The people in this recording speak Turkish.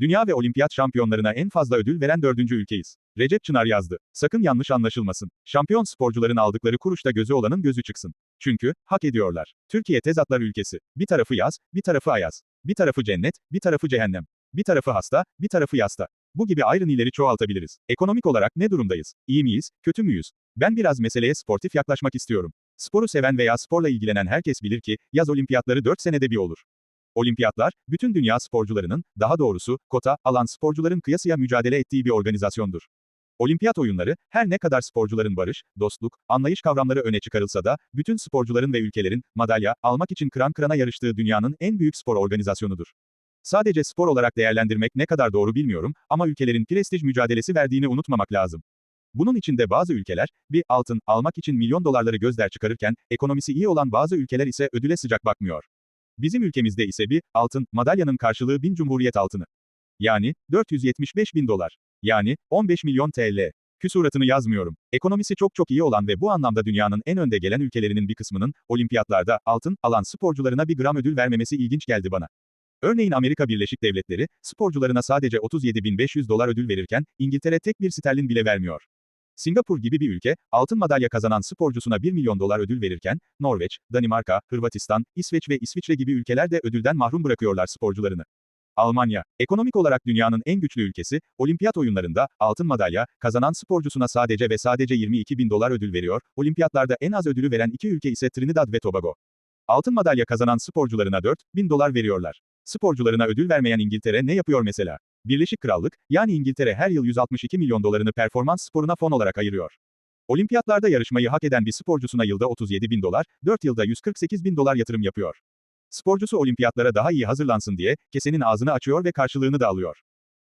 Dünya ve olimpiyat şampiyonlarına en fazla ödül veren dördüncü ülkeyiz. Recep Çınar yazdı. Sakın yanlış anlaşılmasın. Şampiyon sporcuların aldıkları kuruşta gözü olanın gözü çıksın. Çünkü, hak ediyorlar. Türkiye tezatlar ülkesi. Bir tarafı yaz, bir tarafı ayaz. Bir tarafı cennet, bir tarafı cehennem. Bir tarafı hasta, bir tarafı yasta. Bu gibi ayrı çoğaltabiliriz. Ekonomik olarak ne durumdayız? İyi miyiz, kötü müyüz? Ben biraz meseleye sportif yaklaşmak istiyorum. Sporu seven veya sporla ilgilenen herkes bilir ki, yaz olimpiyatları 4 senede bir olur. Olimpiyatlar, bütün dünya sporcularının, daha doğrusu, kota, alan sporcuların kıyasıya mücadele ettiği bir organizasyondur. Olimpiyat oyunları, her ne kadar sporcuların barış, dostluk, anlayış kavramları öne çıkarılsa da, bütün sporcuların ve ülkelerin, madalya, almak için kıran kırana yarıştığı dünyanın en büyük spor organizasyonudur. Sadece spor olarak değerlendirmek ne kadar doğru bilmiyorum, ama ülkelerin prestij mücadelesi verdiğini unutmamak lazım. Bunun içinde bazı ülkeler, bir altın almak için milyon dolarları gözler çıkarırken, ekonomisi iyi olan bazı ülkeler ise ödüle sıcak bakmıyor. Bizim ülkemizde ise bir altın madalyanın karşılığı 1000 Cumhuriyet altını. Yani 475 bin dolar. Yani 15 milyon TL. Küsuratını yazmıyorum. Ekonomisi çok çok iyi olan ve bu anlamda dünyanın en önde gelen ülkelerinin bir kısmının olimpiyatlarda altın alan sporcularına bir gram ödül vermemesi ilginç geldi bana. Örneğin Amerika Birleşik Devletleri, sporcularına sadece 37.500 dolar ödül verirken, İngiltere tek bir sterlin bile vermiyor. Singapur gibi bir ülke, altın madalya kazanan sporcusuna 1 milyon dolar ödül verirken, Norveç, Danimarka, Hırvatistan, İsveç ve İsviçre gibi ülkeler de ödülden mahrum bırakıyorlar sporcularını. Almanya, ekonomik olarak dünyanın en güçlü ülkesi, olimpiyat oyunlarında, altın madalya, kazanan sporcusuna sadece ve sadece 22 bin dolar ödül veriyor, olimpiyatlarda en az ödülü veren iki ülke ise Trinidad ve Tobago. Altın madalya kazanan sporcularına 4 bin dolar veriyorlar. Sporcularına ödül vermeyen İngiltere ne yapıyor mesela? Birleşik Krallık, yani İngiltere her yıl 162 milyon dolarını performans sporuna fon olarak ayırıyor. Olimpiyatlarda yarışmayı hak eden bir sporcusuna yılda 37 bin dolar, 4 yılda 148 bin dolar yatırım yapıyor. Sporcusu olimpiyatlara daha iyi hazırlansın diye, kesenin ağzını açıyor ve karşılığını da alıyor.